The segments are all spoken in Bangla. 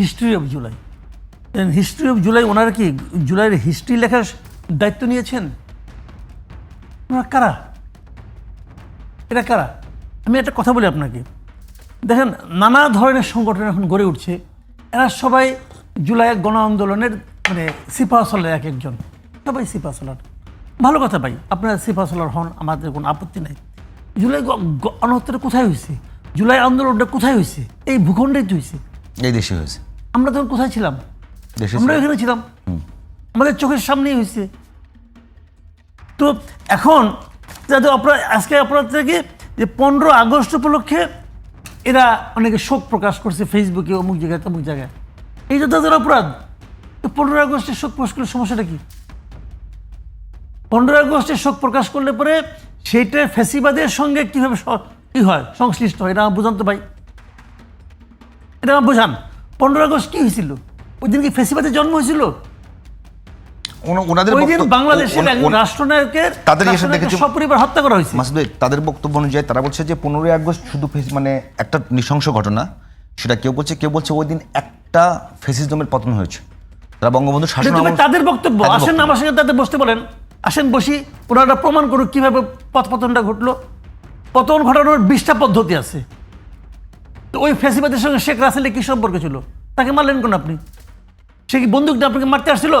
History of July history of July ওনারা কি জুলাইয়ের হিস্ট্রি লেখার দায়িত্ব নিয়েছেন? ওনারা কারা? এটা কারা? আমি একটা কথা বলি আপনাকে। দেখেন, নানা ধরনের সংগঠন এখন গড়ে উঠছে। এরা সবাই জুলাই গণ আন্দোলনের মানে সিপাহসলের এক একজন। সবাই সিপাহসলার ভালো কথা ভাই, আপনারা সিপাহসলার হন, আমাদের কোনো আপত্তি নাই। জুলাই গণহত্যাটা কোথায় হয়েছে জুলাই আন্দোলনটা কোথায় হয়েছে এই ভূখণ্ডেই হয়েছে এই দেশে হয়েছে। আমরা তখন কোথায় ছিলাম? দেশে আমরা এখানে ছিলাম। আমাদের চোখের সামনেই হয়েছে। তো এখন যাদের অপরাধ আজকে অপরাধ থেকে যে পনেরো আগস্ট উপলক্ষে এরা অনেকে শোক প্রকাশ করছে ফেসবুকে অমুক জায়গায় তমুক জায়গায়। এই যে তাদের অপরাধ তো পনেরো আগস্টে শোক প্রকাশ করলে সমস্যাটা কি? পনেরো আগস্টে শোক প্রকাশ করলে পরে সেইটা ফেসিবাদের সঙ্গে কীভাবে কি হয় সংশ্লিষ্ট হয় এটা আমার বুঝান তো ভাই এটা আমার বোঝান পনেরো আগস্ট কি হয়েছিল ওই দিন কি ফেসিবাদের জন্ম হয়েছিল ওনাদের ওই দিন বাংলাদেশের ওনা- একজন ওনা- রাষ্ট্রনায়কের তাদের দেখেছি- সপরিবার হত্যা করা হয়েছে। মাসুদ তাদের বক্তব্য অনুযায়ী তারা বলছে যে পনেরোই আগস্ট শুধু মানে একটা নৃশংস ঘটনা। সেটা কেউ বলছে কেউ বলছে ওই দিন একটা ফেসিজমের পতন হয়েছে। তারা বঙ্গবন্ধু শাসন তাদের বক্তব্য আসেন আমার সঙ্গে তাদের বসতে বলেন। আসেন বসি ওনারা প্রমাণ করুক কীভাবে পথ পতনটা ঘটলো। পতন ঘটানোর বিশটা পদ্ধতি আছে। তো ওই ফেসিবাদের সঙ্গে শেখ রাসেলের কি সম্পর্ক ছিল? তাকে মারলেন কোন আপনি? সে কি বন্দুক নিয়ে আপনাকে মারতে আসছিল?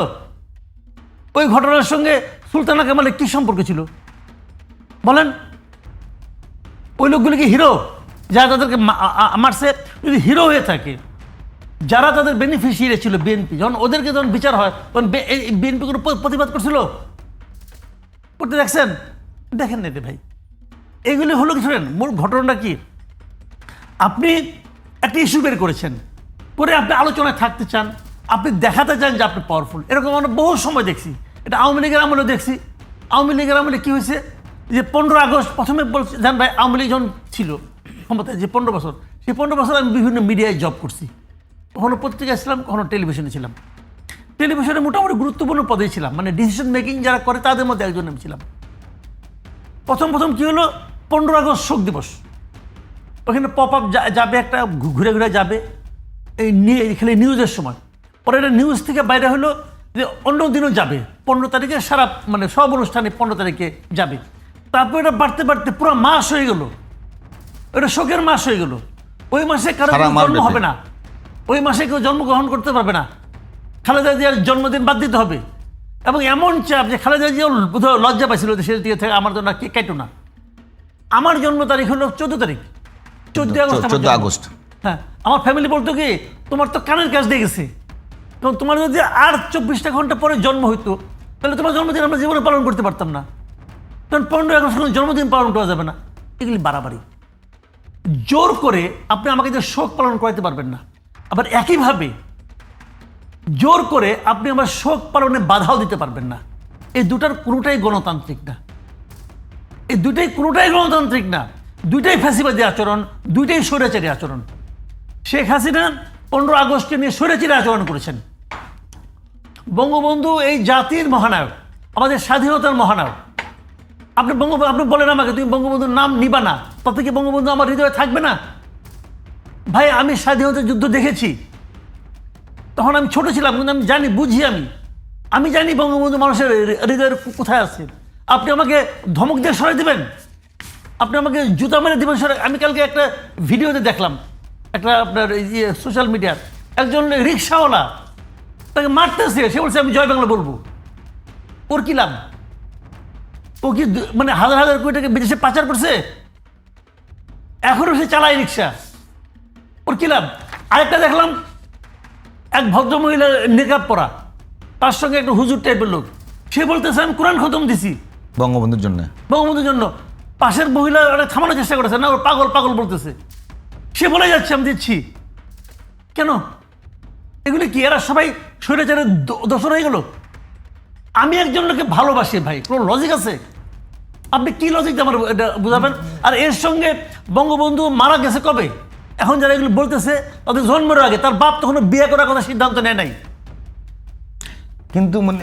ওই ঘটনার সঙ্গে সুলতানা কামালের কি সম্পর্ক ছিল? বলেন। ওই লোকগুলি কি হিরো? যারা তাদেরকে মারছে, যদি হিরো হয়ে থাকে, যারা তাদের বেনিফিশিয়ারি ছিল বিএনপি যখন ওদেরকে যখন বিচার হয়, তখন বিএনপি কোনো প্রতিবাদ করছিল? করতে দেখছেন? দেখেন না ভাই। এগুলি হলো কি শোনেন, মূল ঘটনাটা কি? আপনি একটা ইস্যু বের করেছেন, পরে আপনি আলোচনায় থাকতে চান, আপনি দেখাতে চান যে আপনি পাওয়ারফুল এরকম আমরা বহু সময় দেখছি। এটা আওয়ামী লীগের আমলে দেখছি। আওয়ামী লীগের আমলে কী হয়েছে? যে পনেরো আগস্ট প্রথমে বলছে জান ভাই, আওয়ামী লীগ যখন ছিল ক্ষমতায় যে পনেরো বছর, সেই পনেরো বছর আমি বিভিন্ন মিডিয়ায় জব করছি। কখনো পত্রিকায় ছিলাম, কখনো টেলিভিশনে ছিলাম। টেলিভিশনে মোটামুটি গুরুত্বপূর্ণ পদে ছিলাম। মানে ডিসিশন মেকিং যারা করে, তাদের মধ্যে একজন আমি ছিলাম। প্রথম প্রথম কী হলো? পনেরো আগস্ট শোক দিবস। ওখানে পপ আপ যাবে একটা ঘুরে ঘুরে যাবে। এই নিয়ে এখানে নিউজের সময়। পরে এটা নিউজ থেকে বাইরে হলো যে অন্য দিনও যাবে। পনেরো তারিখে সারা মানে সব অনুষ্ঠানে পনেরো তারিখে যাবে। তারপর এটা বাড়তে বাড়তে পুরো মাস হয়ে গেল। এটা শোকের মাস হয়ে গেল। ওই মাসে কারও জন্ম হবে না। ওই মাসে কেউ জন্মগ্রহণ করতে পারবে না। খালেদা জিয়ার জন্মদিন বাদ দিতে হবে। এবং এমন চাপ যে খালেদা জিয়াও বোধহয় লজ্জা পাইছিল দেশের দিকে থেকে আমার জন্য কি কেটো না। আমার জন্ম তারিখ হলো চোদ্দ তারিখ। চোদ্দ আগস্ট আমার 14 জন্ম। আগস্ট। হ্যাঁ আমার ফ্যামিলি বলতো কি তোমার তো কানের কাজ দিয়ে গেছে। কারণ তোমার যদি আর চব্বিশটা ঘণ্টা পরে জন্ম হইতো তাহলে তোমার জন্মদিন আমরা জীবনে পালন করতে পারতাম না। কারণ পনেরোই আগস্ট কোনো জন্মদিন পালন করা যাবে না। এগুলি বাড়াবাড়ি। জোর করে আপনি আমাকে যে শোক পালন করাতে পারবেন না। আবার একইভাবে জোর করে আপনি আমার শোক পালনে বাধাও দিতে পারবেন না। এই দুটার কোনোটাই গণতান্ত্রিক না। এই দুটাই কোনোটাই গণতান্ত্রিক না। দুইটাই ফ্যাসিবাদী আচরণ, দুইটাই স্বৈরাচারী আচরণ। শেখ হাসিনা পনেরো আগস্টকে নিয়ে স্বৈরাচারী আচরণ করেছেন। বঙ্গবন্ধু এই জাতির মহানায়ক, আমাদের স্বাধীনতার মহানায়ক। আপনি বঙ্গবন্ধু আপনি বলেন আমাকে, তুমি বঙ্গবন্ধুর নাম নিবা না, তাতে কি বঙ্গবন্ধু আমার হৃদয়ে থাকবে না? ভাই, আমি স্বাধীনতা যুদ্ধ দেখেছি। তখন আমি ছোট ছিলাম, কিন্তু আমি জানি, বুঝি আমি। আমি জানি বঙ্গবন্ধু মানুষের হৃদয়ের কোথায় আছে। আপনি আমাকে ধমক দিয়ে সরাই দেবেন? আপনি আমাকে জুতা মেরে দেবেন সরাই আমি কালকে একটা ভিডিওতে দেখলাম একটা আপনার ইয়ে সোশ্যাল মিডিয়ার একজন রিক্সাওয়ালা তাকে মারতেছে সে বলছে আমি জয় বাংলা বলব। ওর কী লাভ? ও কি মানে হাজার হাজার কোটি টাকা বিদেশে পাচার করছে? এখনও সে চালায় রিক্সা। ওর কী লাভ? আরেকটা দেখলাম এক ভদ্র মহিলা নেকাব পরা তার সঙ্গে একটা হুজুর টাইপের লোক। সে বলতেছে আমি কোরআন খতম দিছি। বঙ্গবন্ধুর জন্য। বঙ্গবন্ধুর জন্য। পাশের মহিলা ওরা থামানোর চেষ্টা করেছে, না ওর পাগল পাগল বলতেছে। সে বলে যাচ্ছে, আমি দিচ্ছি। কেন? এগুলি কি, এরা সবাই শরীরে দোষর হয়ে গেল? আমি একজন লোককে ভালোবাসি ভাই, কোনো লজিক আছে? আপনি কি লজিক আমার বুঝাবেন? আর এর সঙ্গে বঙ্গবন্ধু মারা গেছে কবে? এখন যারা এগুলো বলতেছে, তাদের জন্মের আগে, তার বাপ তখনও বিয়ে করার কথা সিদ্ধান্ত নেয় নাই। কিন্তু মানে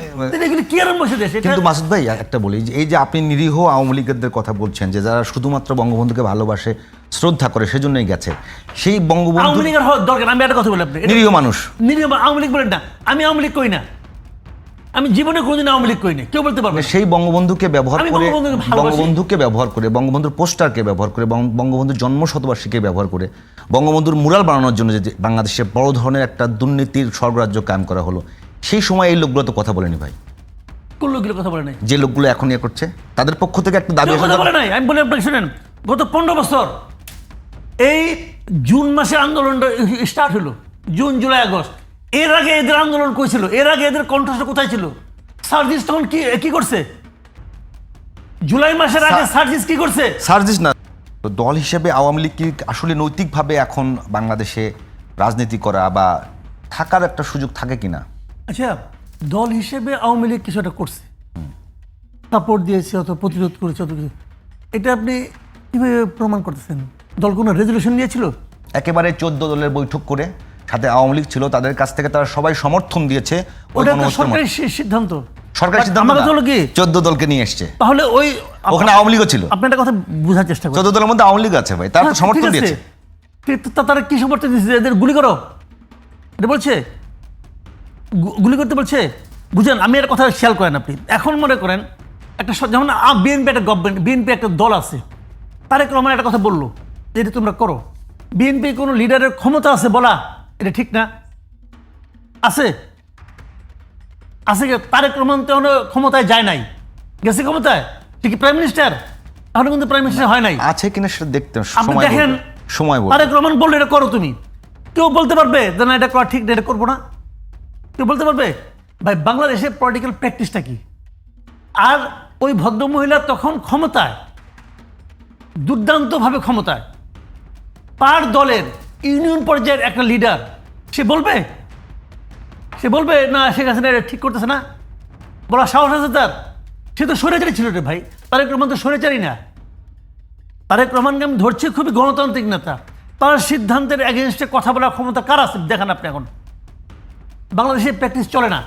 দেশে? কিন্তু মাসুদ ভাই একটা বলি যে এই যে আপনি নিরীহ আওয়ামী লীগের কথা বলছেন যে যারা শুধুমাত্র বঙ্গবন্ধুকে ভালোবাসে শ্রদ্ধা করে সেজন্যই গেছে। সেই আওয়ামী বঙ্গবন্ধু লীগের হওয়ার দরকার আমি একটা কথা বলি আপনি নিরীহ মানুষ। নিরীহ আওয়ামী লীগ বলেন না আমি আওয়ামী লীগ কই না। আমি জীবনে কোনোদিন আওয়ামী লীগ কই না কেউ বলতে পারবে সেই বঙ্গবন্ধুকে ব্যবহার করে বঙ্গবন্ধুকে ব্যবহার করে বঙ্গবন্ধুর পোস্টারকে ব্যবহার করে বঙ্গ- বঙ্গবন্ধুর জন্ম শতবার্ষিকী ব্যবহার করে বঙ্গবন্ধুর মুরাল বানানোর জন্য যে বাংলাদেশে বড় ধরনের একটা দুর্নীতির স্বর্গরাজ্য কায়েম করা হলো সেই সময় এই লোকগুলো তো কথা বলেনি ভাই। কোন লোকগুলো কথা বলে নাই? যে লোকগুলো এখন ইয়ে করছে তাদের পক্ষ থেকে একটা দাবি কথা বলে নাই? আমি বলি আপনাকে শুনেন গত পনেরো বছর এই জুন মাসে আন্দোলনটা স্টার্ট হলো জুন জুলাই আগস্ট। এর আগে এদের আন্দোলন করেছিল এর আগে এদের কণ্ঠস্বর কোথায় ছিল? সার্জিস তখন কি কি করছে? জুলাই মাসের আগে সার্জিস কি করছে? সার্জিস না তো দল হিসেবে আওয়ামী লীগ কি আসলে নৈতিকভাবে এখন বাংলাদেশে রাজনীতি করা বা থাকার একটা সুযোগ থাকে কিনা? আচ্ছা দল হিসেবে আওয়ামী লীগ কিছু একটা করছে। সাপোর্ট দিয়েছে অত প্রতিরোধ করেছে অত কিছু। এটা আপনি কীভাবে প্রমাণ করতেছেন? দল কোনো রেজলিউশন নিয়েছিল? একেবারে চোদ্দ দলের বৈঠক করে সাথে আওয়ামী লীগ ছিল তাদের কাছ থেকে তারা সবাই সমর্থন দিয়েছে ওটা সরকারি সিদ্ধান্ত। সরকারি সিদ্ধান্ত কি? চোদ্দ দলকে নিয়ে এসছে। তাহলে ওই ওখানে আওয়ামী লীগও ছিল। আপনি একটা কথা বোঝার চেষ্টা করেন চোদ্দ দলের মধ্যে আওয়ামী লীগ আছে ভাই তারা হ্যাঁ, সমর্থন দিয়েছে। তারা কি সমর্থন দিচ্ছে এদের গুলি করো। এটা বলছে? গুলি করতে বলছে? বুঝেন আমি এর কথা খেয়াল করেন আপনি। এখন মনে করেন একটা যেমন বিএনপি একটা গভর্নমেন্ট বিএনপি একটা দল আছে। তারেক রহমান একটা কথা বলল এটা তোমরা করো। বিএনপি কোনো লিডারের ক্ষমতা আছে বলা এটা ঠিক না? আছে? আছে কি? তারেক রহমান তো ক্ষমতায় যায় নাই। গেছে ক্ষমতায়? ঠিক প্রাইম মিনিস্টার এখনও কিন্তু প্রাইম মিনিস্টার হয় নাই। আছে কিনা সেটা দেখতে আপনি দেখেন সময় তারেক রহমান বলল এটা করো তুমি। কেউ বলতে পারবে যে না এটা করা ঠিক না এটা করব না। কেউ বলতে পারবে, ভাই, বাংলাদেশে পলিটিক্যাল প্র্যাকটিসটা কি? আর ওই ভদ্রমহিলা তখন ক্ষমতায়, দুর্দান্তভাবে ক্ষমতায়, পার দলের ইউনিয়ন পর্যায়ের একটা লিডার সে বলবে? সে বলবে, না, শেখ হাসিনা এটা ঠিক করতেছে না। বলা সাহস আছে তার। সে তো স্বৈরাচারী ছিল রে ভাই, তারেক রহমান তো স্বৈরাচারী না। তারেক রহমানকে আমি ধরছি খুবই গণতান্ত্রিক নেতা। তার সিদ্ধান্তের এগেনস্টে কথা বলার ক্ষমতা কার আছে? দেখান আপনি এখন। বাংলাদেশে প্র্যাকটিস চলে না।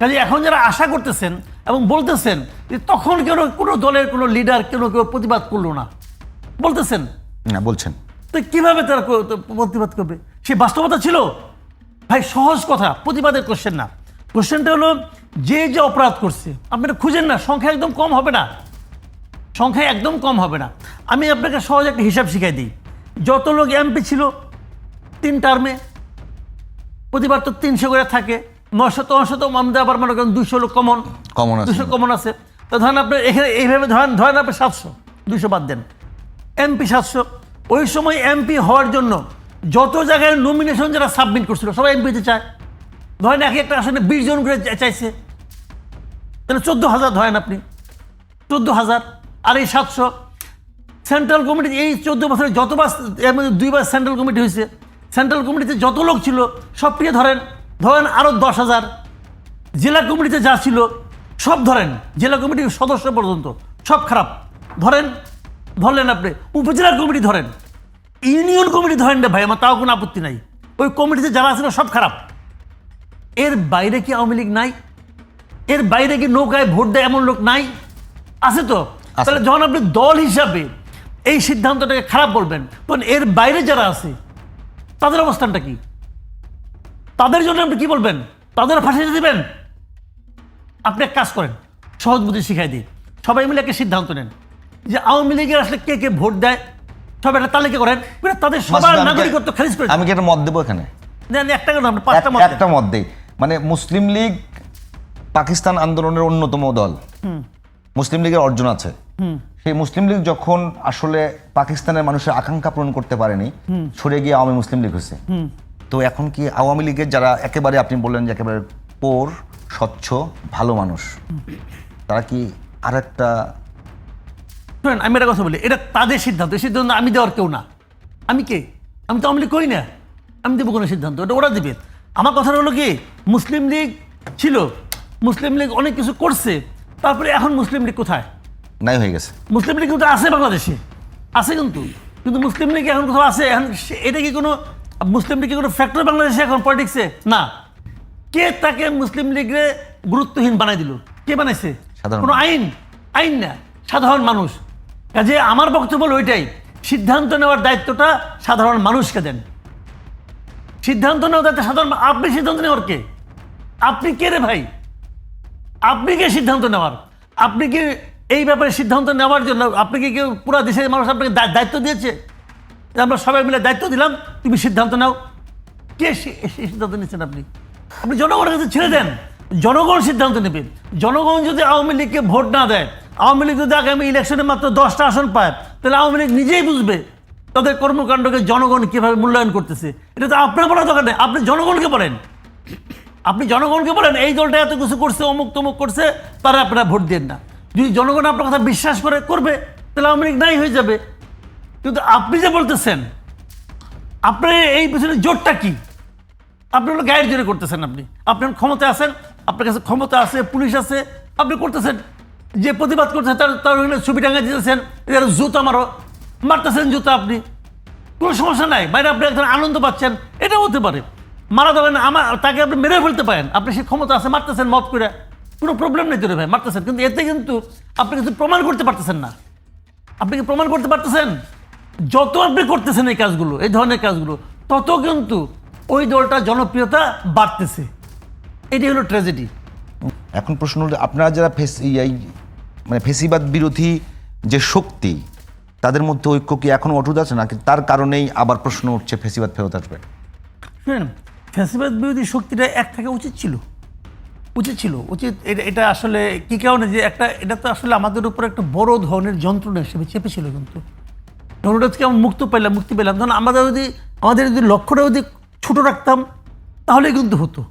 কাজে এখন যারা আশা করতেছেন এবং বলতেছেন যে তখন কেন কোনো দলের কোনো লিডার কেন কেউ প্রতিবাদ করল না বলতেছেন? না বলছেন। তো কীভাবে তারা প্রতিবাদ করবে? সে বাস্তবতা ছিল? ভাই সহজ কথা প্রতিবাদের কোশ্চেন না। কোশ্চেনটা হলো যে যে অপরাধ করছে আপনি খুঁজেন না সংখ্যা একদম কম হবে না। সংখ্যা একদম কম হবে না। আমি আপনাকে সহজ একটা হিসাব শিখাই দিই। যত লোক এমপি ছিল তিন টার্মে প্রতিবার তো তিনশো করে থাকে। নশত অশত আমাদের আবার মনে করেন দুশো লোক কমন আছে। দুশো কমন আছে। তো ধরেন আপনি এখানে এইভাবে ধরেন ধরেন আপনি সাতশো দুশো বাদ দেন। এমপি সাতশো। ওই সময় এমপি হওয়ার জন্য যত জায়গায় নমিনেশন যারা সাবমিট করছিল সবাই এমপিতে চায়। ধরেন এক একটা আসলে বিশ জন করে চাইছে। তাহলে চোদ্দ হাজার ধরেন আপনি। চোদ্দ হাজার। আর এই সাতশো। সেন্ট্রাল কমিটি এই চোদ্দ বছরে যতবার এর মধ্যে দুইবার সেন্ট্রাল কমিটি হয়েছে সেন্ট্রাল কমিটিতে যত লোক ছিল সবটিকে ধরেন ধরেন আরও দশ হাজার। জেলা কমিটিতে যা ছিল সব ধরেন জেলা কমিটির সদস্য পর্যন্ত সব খারাপ। ধরেন ধরলেন আপনি উপজেলা কমিটি ধরেন ইউনিয়ন কমিটি ধরেন না ভাই আমার তাও কোনো আপত্তি নাই। ওই কমিটিতে যারা ছিল সব খারাপ। এর বাইরে কি আওয়ামী লীগ নাই? এর বাইরে কি নৌকায় ভোট দেয় এমন লোক নাই? আছে তো? আছে। তাহলে যখন আপনি দল হিসাবে এই সিদ্ধান্তটাকে খারাপ বলবেন তখন এর বাইরে যারা আছে তাদের অবস্থানটা কি? তাদের জন্য আপনি কি বলবেন? তাদের ফাঁসিয়ে দিবেন? আপনি এক কাজ করেন সহজ বুদ্ধি শিখাই দিই। সবাই মিলে একটা সিদ্ধান্ত নেন যে আওয়ামী লীগের আসলে কে কে ভোট দেয় সবাই একটা তালিকা করেন তাদের সবার নাগরিকত্ব খারিজ করে আমি কি একটা মত দেবো এখানে? একটা কেন আপনি পাঁচটা মত একটা মত দেই। মানে মুসলিম লীগ পাকিস্তান আন্দোলনের অন্যতম দল। মুসলিম লীগের অর্জন আছে। সেই মুসলিম লীগ যখন আসলে পাকিস্তানের মানুষের আকাঙ্ক্ষা পূরণ করতে পারেনি সরে গিয়ে আওয়ামী মুসলিম লীগ হয়েছে। তো এখন কি আওয়ামী লীগের যারা একেবারে আপনি বললেন যে একেবারে পোর স্বচ্ছ ভালো মানুষ তারা কি আর একটা শুনেন আমি একটা কথা বলি এটা তাদের সিদ্ধান্ত এই সিদ্ধান্ত আমি দেওয়ার কেউ না। আমি কে? আমি তো আওয়ামী লীগ করি না। আমি দেবো কোনো সিদ্ধান্ত এটা ওরা দিবে। আমার কথা হলো কি মুসলিম লীগ ছিল মুসলিম লীগ অনেক কিছু করছে তারপরে এখন মুসলিম লীগ কোথায়? নাই হয়ে গেছে। মুসলিম লীগ কিন্তু আছে বাংলাদেশে। আছে কিন্তু। কিন্তু মুসলিম লীগ এখন কোথাও আছে? এখন সে- এটা কি কোনো মুসলিম লীগ কি কোনো ফ্যাক্টর বাংলাদেশে এখন পলিটিক্সে না। কে তাকে মুসলিম লীগরে গুরুত্বহীন বানাই দিল? কে বানাইছে? সাধারণ কোনো আইন। আইন না। সাধারণ মানুষ। কাজে আমার বক্তব্য হলো ওইটাই। সিদ্ধান্ত নেওয়ার দায়িত্বটা সাধারণ মানুষকে দেন। সিদ্ধান্ত নেওয়ার দায়িত্ব সাধারণ মা- আপনি সিদ্ধান্ত নেওয়ার কে? আপনি কে রে ভাই? আপনি কে সিদ্ধান্ত নেওয়ার? আপনি কি এই ব্যাপারে সিদ্ধান্ত নেওয়ার জন্য আপনি কি কেউ পুরো দেশের মানুষ আপনাকে দায়িত্ব দিয়েছে? আমরা সবাই মিলে দায়িত্ব দিলাম, তুমি সিদ্ধান্ত নাও। কে সিদ্ধান্ত নিচ্ছেন আপনি? আপনি জনগণের কাছে ছেড়ে দেন। জনগণ সিদ্ধান্ত নেবে। জনগণ যদি আওয়ামী লীগকে ভোট না দেয়, আওয়ামী লীগ যদি আগামী ইলেকশনে মাত্র দশটা আসন পায়, তাহলে আওয়ামী লীগ নিজেই বুঝবে তাদের কর্মকাণ্ডকে জনগণ কীভাবে মূল্যায়ন করতেছে। এটা তো আপনার বলার দরকার নেই, আপনি জনগণকে বলেন। আপনি জনগণকে বলেন, এই দলটা এত কিছু করছে অমুক তমুক করছে, তারা আপনারা ভোট দেন না। যদি জনগণ আপনার কথা বিশ্বাস করে, করবে, তাহলে আওয়ামী লীগ নাই হয়ে যাবে। কিন্তু আপনি যে বলতেছেন, আপনার এই পিছনে জোরটা কি? আপনি হলো গায়ের জোরে করতেছেন আপনি। আপনার ক্ষমতা আছেন, আপনার কাছে ক্ষমতা আছে, পুলিশ আছে, আপনি করতেছেন। যে প্রতিবাদ করতেছেন, তার তার ছবি টাঙা দিতেছেন এর জুতো মারো, মারতেছেন জুতো আপনি। কোনো সমস্যা নাই, বাইরে আপনি একজন আনন্দ পাচ্ছেন এটা হতে পারে। মারা দেবেন আমার তাকে আপনি মেরে ফেলতে পারেন। আপনি সেই ক্ষমতা আছে, মারতেছেন মত করে। কোনো প্রবলেম নেই তোরে ভাই মারতেছেন। কিন্তু এতে কিন্তু আপনি কিন্তু প্রমাণ করতে পারতেছেন না। আপনি কি প্রমাণ করতে পারতেছেন? যত আপনি করতেছেন এই কাজগুলো এই ধরনের কাজগুলো তত কিন্তু ওই দলটা জনপ্রিয়তা বাড়তেছে। এটি হলো ট্র্যাজেডি এখন প্রশ্ন হলো আপনারা যারা ফেস এই মানে ফেসিবাদ বিরোধী যে শক্তি তাদের মধ্যে ঐক্য কি এখন অটুট আছে? নাকি তার কারণেই আবার প্রশ্ন উঠছে ফেসিবাদ ফেরত আসবে? শুনেন ফ্যাসিবাদ বিরোধী শক্তিটা এক থাকা উচিত ছিল। উচিত ছিল উচিত এটা- আসলে কি কারণে যে একটা এটা তো আসলে আমাদের উপর একটা বড় ধরনের যন্ত্রণা হিসেবে চেপেছিল কিন্তু। ওটা থেকে আমরা মুক্ত পেলাম মুক্তি পেলাম তখন আমাদের যদি আমাদের যদি লক্ষ্যটা যদি ছোট রাখতাম তাহলে কিন্তু হতো।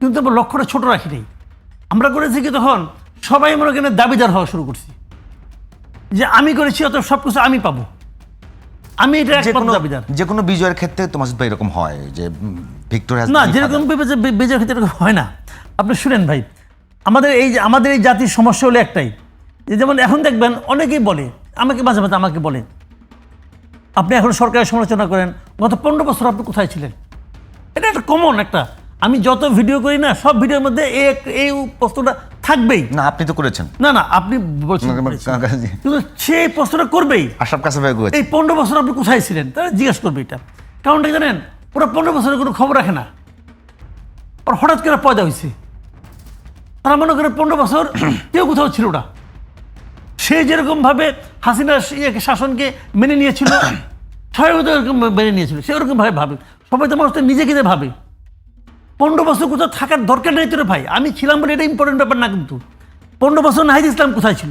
কিন্তু আমরা লক্ষ্যটা ছোট রাখি নাই। আমরা করেছি কি তখন সবাই মনে করেন দাবিদার হওয়া শুরু করছি। যে আমি করেছি অত সব কিছু আমি পাবো। আমি এটা একমাত্র দাবিদার। যে কোনো বিজয়ের ক্ষেত্রে তোমার এরকম হয় যে ভিক্টোরিয়া না যেরকম বিজয়ের ক্ষেত্রে এরকম হয় না। আপনি শুনেন ভাই আমাদের এই যে আমাদের এই জাতির সমস্যা হলো একটাই। যে যেমন এখন দেখবেন অনেকেই বলে আমাকে মাঝে মাঝে আমাকে বলে আপনি এখন সরকারের সমালোচনা করেন গত পনেরো বছর আপনি কোথায় ছিলেন? এটা একটা কমন একটা। আমি যত ভিডিও করি না সব ভিডিওর মধ্যে এই এই প্রশ্নটা থাকবেই। না আপনি তো করেছেন। না না আপনি বলছেন। কিন্তু সেই প্রশ্নটা করবেই। আশরাফ কাছে এই পনেরো বছর আপনি কোথায় ছিলেন? তারা জিজ্ঞেস করবে এটা। কারণটা জানেন? ওরা পনেরো বছরের কোনো খবর রাখে না। ওর হঠাৎ করে পয়দা হয়েছে। তারা মনে করে পনেরো বছর কেউ কোথাও ছিল না। সে যেরকমভাবে হাসিনা ইয়েকে শাসনকে মেনে নিয়েছিল সবাই তো এরকম মেনে নিয়েছিল সে ওরকমভাবে ভাবে সবাই তো মানুষ তো নিজেকে যে ভাবে। পনেরো বছর কোথাও থাকার দরকার নেই তোরে ভাই আমি ছিলাম বলে এটা ইম্পর্টেন্ট ব্যাপার না কিন্তু। পনেরো বছর নাহিদ ইসলাম কোথায় ছিল?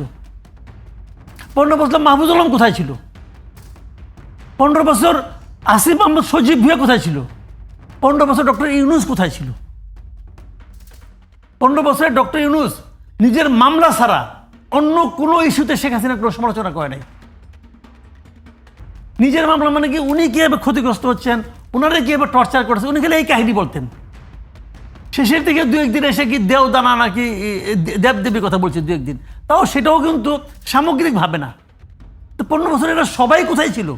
পনেরো বছর মাহফুজ আলম কোথায় ছিল? পনেরো বছর আসিফ আহমদ সজীব ভুয়া কোথায় ছিল? পনেরো বছর ডক্টর ইউনুস কোথায় ছিল? পনেরো বছরে ডক্টর ইউনুস নিজের মামলা ছাড়া অন্য কোনো ইস্যুতে শেখ হাসিনা কোনো সমালোচনা করে নাই। নিজের মামলা মানে কি? উনি কীভাবে ক্ষতিগ্রস্ত হচ্ছেন? ওনারা কীভাবে টর্চার করেছে? উনি খালি এই কাহিনী বলতেন। শেষের দিকে দু একদিন এসে কি দেও দানা নাকি দেব দেবীর কথা বলছে দু একদিন। তাও সেটাও কিন্তু সামগ্রিক ভাবে না। তো পনেরো বছর এরা সবাই কোথায় ছিল?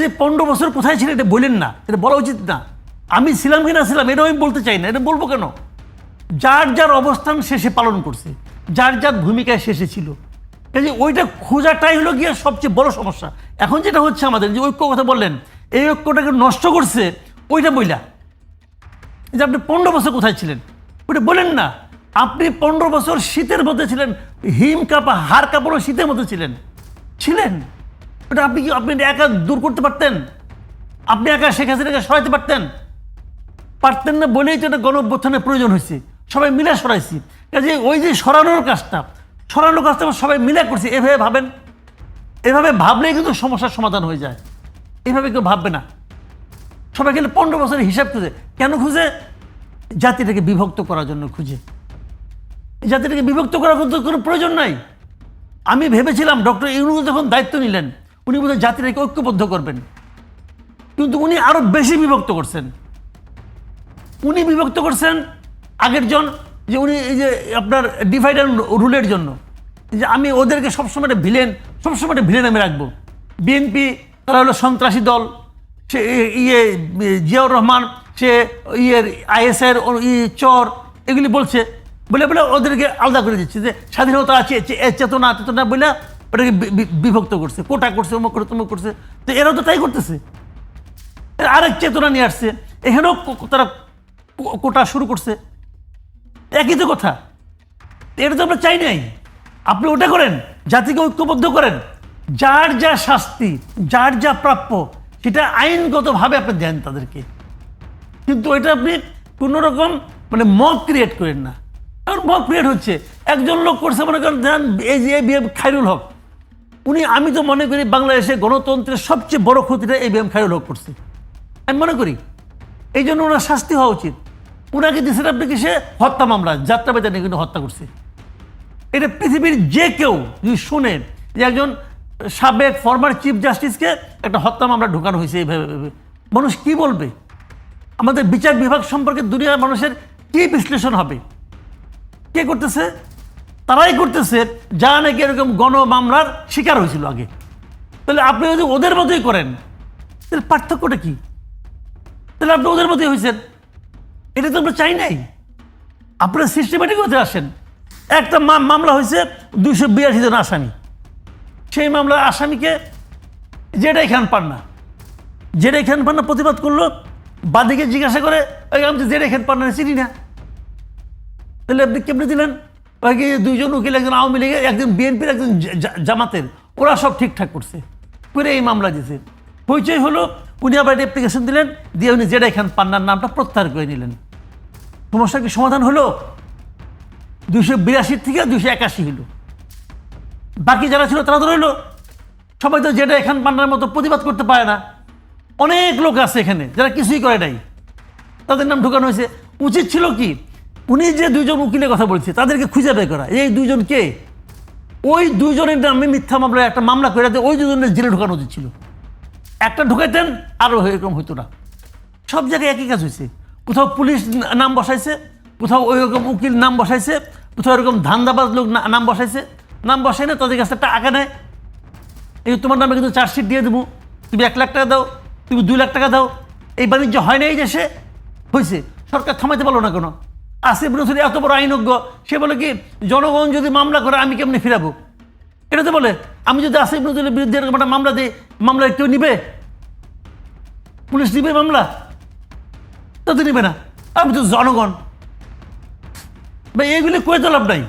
যে পনেরো বছর কোথায় ছিল এটা বলেন না। এটা বলা উচিত না। আমি ছিলাম কি না ছিলাম এটাও আমি বলতে চাই না, এটা বলব কেন? যার যার অবস্থান শেষে পালন করছে, যার যার ভূমিকায় শেষে ছিল। কাজে ওইটা খোঁজাটাই হলো গিয়ে সবচেয়ে বড় সমস্যা। এখন যেটা হচ্ছে আমাদের, যে ঐক্য কথা বললেন, এই ঐক্যটাকে নষ্ট করছে, ওইটা বইলা। যে আপনি পনেরো বছর কোথায় ছিলেন? ওটা বলেন না। আপনি পনেরো বছর শীতের মধ্যে ছিলেন, হিম কাপা হাড় কাপড়ও শীতের মধ্যে ছিলেন। ছিলেন? ওটা আপনি কি, আপনি একা দূর করতে পারতেন? আপনি একা শেখ হাসিনাকে সরাইতে পারতেন? পারতেন না বলেই তো এটা গণ অভ্যুত্থানের প্রয়োজন হয়েছে। সবাই মিলে সরাইছি। কাজে ওই যে সরানোর কাজটা সরানোর কাজটা সবাই মিলে করছি, এভাবে ভাবেন? এভাবে ভাবলেই কিন্তু সমস্যার সমাধান হয়ে যায়। এভাবে কেউ ভাববে না। সবাই গেলে পনেরো বছরের হিসাব খুঁজে। কেন খুঁজে? জাতিটাকে বিভক্ত করার জন্য খুঁজে। জাতিটাকে বিভক্ত করার কিন্তু কোনো প্রয়োজন নাই। আমি ভেবেছিলাম ডক্টর ইউনুস যখন দায়িত্ব নিলেন, উনি বোধহয় জাতিটাকে ঐক্যবদ্ধ করবেন। কিন্তু উনি আরও বেশি বিভক্ত করছেন। উনি বিভক্ত করছেন আগের জন, যে উনি এই যে আপনার ডিভাইড অ্যান্ড রুলের জন্য যে আমি ওদেরকে সবসময় একটা ভিলেন সবসময় একটা ভিলেন আমি রাখব। বিএনপি তারা হলো সন্ত্রাসী দল। সে ইয়ে জিয়াউর রহমান, সে ইয়ের আইএসের চর, এগুলি বলছে। বলে বলে ওদেরকে আলাদা করে দিচ্ছে যে স্বাধীনতা আছে চেতনা চেতনা বলে ওটাকে বিভক্ত করছে, কোটা করছে, অমুক করে তমুক করছে। তো এরাও তো তাই করতেছে। এর আরেক চেতনা নিয়ে আসছে। এখানেও তারা কোটা শুরু করছে। একই তো কথা। এটা তো আমরা চাই নাই। আপনি ওটা করেন, জাতিকে ঐক্যবদ্ধ করেন। যার যা শাস্তি, যার যা প্রাপ্য, সেটা আইনগতভাবে আপনি দেন তাদেরকে। কিন্তু এটা আপনি কোনো রকম মানে মব ক্রিয়েট করেন না। কারণ মব ক্রিয়েট হচ্ছে, একজন লোক করছে, মনে করেন ধ্যান এই যে এই বিএম খাইরুল হক, উনি আমি তো মনে করি বাংলাদেশে গণতন্ত্রের সবচেয়ে বড় ক্ষতিটা এই বিএম খাইরুল হক করছে। আমি মনে করি এই জন্য ওনার শাস্তি হওয়া উচিত। ওনাকে দিয়েছেন আপনি কি সে হত্যা মামলা যাত্রা বেতানে কিন্তু হত্যা করছে। এটা পৃথিবীর যে কেউ যদি শোনেন যে একজন সাবেক ফর্মার চিফ জাস্টিসকে একটা হত্যা মামলা ঢুকানো হয়েছে এইভাবে। মানুষ কি বলবে? আমাদের বিচার বিভাগ সম্পর্কে দুনিয়ার মানুষের কি বিশ্লেষণ হবে? কে করতেছে? তারাই করতেছে, যা নাকি এরকম গণ মামলার শিকার হয়েছিল আগে। তাহলে আপনি যদি ওদের মতোই করেন, তাহলে পার্থক্যটা কি? তাহলে আপনি ওদের মতোই হয়েছেন। এটা তো আমরা চাই নাই। আপনারা সিস্টেমেটিক হতে আসেন। একটা মামলা হয়েছে দুইশো বিরাশি জন আসামি। সেই মামলার আসামিকে যেটাই খান পান না, যেটাই খান পান না প্রতিবাদ করল, বাদিকে জিজ্ঞাসা করে, ওই আমি তো খান পান না, চিনি না। তাহলে আপনি কেমনে দিলেন? যে দুইজন উকিল, একজন আওয়ামী লীগের, একজন বিএনপির, একজন জামাতের, ওরা সব ঠিকঠাক করছে। করে এই মামলা দিয়েছে। পরিচয় হলো উনি আবার অ্যাপ্লিকেশন দিলেন, দিয়ে উনি জেডাই খান পান্নার নামটা প্রত্যাহার করে নিলেন। সমস্যা কি সমাধান হলো? দুইশো বিরাশির থেকে দুইশো একাশি হলো বাকি যারা ছিল তারা তো রইল। সবাই তো যেটা এখান পান্নার মতো প্রতিবাদ করতে পারে না। অনেক লোক আছে এখানে, যারা কিছুই করে নাই। তাদের নাম ঢুকানো হয়েছে। উচিত ছিল কি, উনি যে দুইজন উকিলের কথা বলছে, তাদেরকে খুঁজে বের করা। এই দুইজন কে? ওই দুইজনের নামে মিথ্যা মামলায় একটা মামলা করে ওই দুজনের জেলে ঢুকানো উচিত ছিল। একটা ঢুকাইতেন আরও এরকম হতো না। সব জায়গায় একই কাজ হয়েছে কোথাও পুলিশ নাম বসাইছে, কোথাও ওই রকম উকিল নাম বসাইছে, কোথাও এরকম ধান্দাবাজ লোক নাম বসাইছে। নাম বসাই না, তাদের কাছে আঁকা নেয়। এই তোমার নামে কিন্তু চার্জশিট দিয়ে দেবো। তুমি এক লাখ টাকা দাও, তুমি দুই লাখ টাকা দাও। এই বাণিজ্য হয় না এই দেশে। হয়েছে সরকার থামাইতে পারল না কেন? আসিফ নজরুল এত বড় আইনজ্ঞ, সে বলে কি, জনগণ যদি মামলা করে, আমি কেমনি ফিরাবো? এটা তো বলে, আমি যদি আসিফ নজরুলের বিরুদ্ধে এরকম একটা মামলা দিই, মামলা কেউ নিবে? পুলিশ নিবে মামলা? তা তো নিবে না। আমি তো জনগণ। ভাই এইগুলি কয়ে তো লাভ নাই।